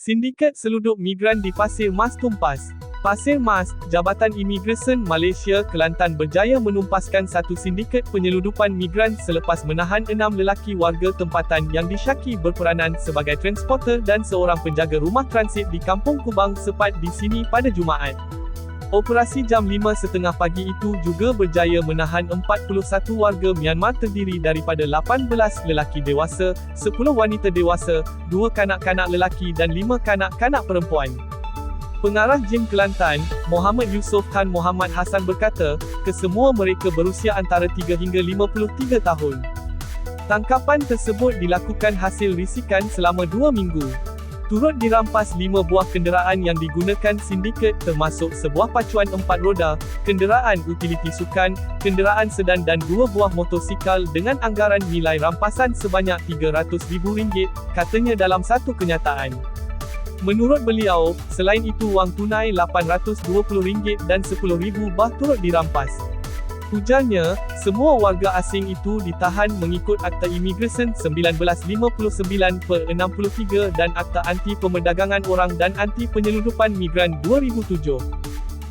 Sindiket seluduk migran di Pasir Mas tumpas. Pasir Mas, Jabatan Imigresen Malaysia Kelantan berjaya menumpaskan satu sindiket penyeludupan migran selepas menahan enam lelaki warga tempatan yang disyaki berperanan sebagai transporter dan seorang penjaga rumah transit di Kampung Kubang Sepat di sini pada Jumaat. Operasi jam 5.30 pagi itu juga berjaya menahan 41 warga Myanmar terdiri daripada 18 lelaki dewasa, 10 wanita dewasa, 2 kanak-kanak lelaki dan 5 kanak-kanak perempuan. Pengarah Jim Kelantan, Muhammad Yusof Khan Muhammad Hassan berkata, kesemua mereka berusia antara 3 hingga 53 tahun. Tangkapan tersebut dilakukan hasil risikan selama 2 minggu. Turut dirampas 5 buah kenderaan yang digunakan sindiket termasuk sebuah pacuan empat roda, kenderaan utiliti sukan, kenderaan sedan dan 2 buah motosikal dengan anggaran nilai rampasan sebanyak RM300,000, katanya dalam satu kenyataan. Menurut beliau, selain itu wang tunai RM820 dan RM10,000 bah turut dirampas. Ujarnya, semua warga asing itu ditahan mengikut Akta Imigresen 1959 per 63 dan Akta Anti Pemerdagangan Orang dan Anti Penyeludupan Migran 2007.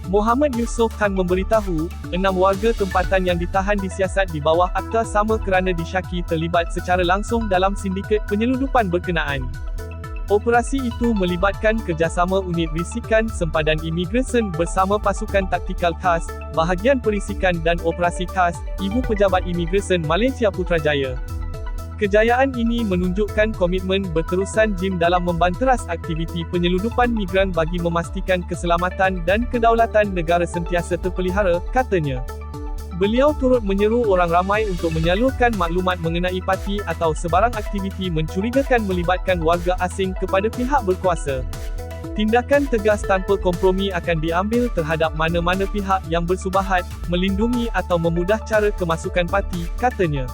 Muhammad Yusof Khan memberitahu, enam warga tempatan yang ditahan disiasat di bawah akta sama kerana disyaki terlibat secara langsung dalam sindiket penyeludupan berkenaan. Operasi itu melibatkan kerjasama unit risikan sempadan imigresen bersama pasukan taktikal khas, bahagian perisikan dan operasi khas, Ibu Pejabat Imigresen Malaysia Putrajaya. Kejayaan ini menunjukkan komitmen berterusan JIM dalam membanteras aktiviti penyeludupan migran bagi memastikan keselamatan dan kedaulatan negara sentiasa terpelihara, katanya. Beliau turut menyeru orang ramai untuk menyalurkan maklumat mengenai parti atau sebarang aktiviti mencurigakan melibatkan warga asing kepada pihak berkuasa. Tindakan tegas tanpa kompromi akan diambil terhadap mana-mana pihak yang bersubahat, melindungi atau memudah cara kemasukan parti, katanya.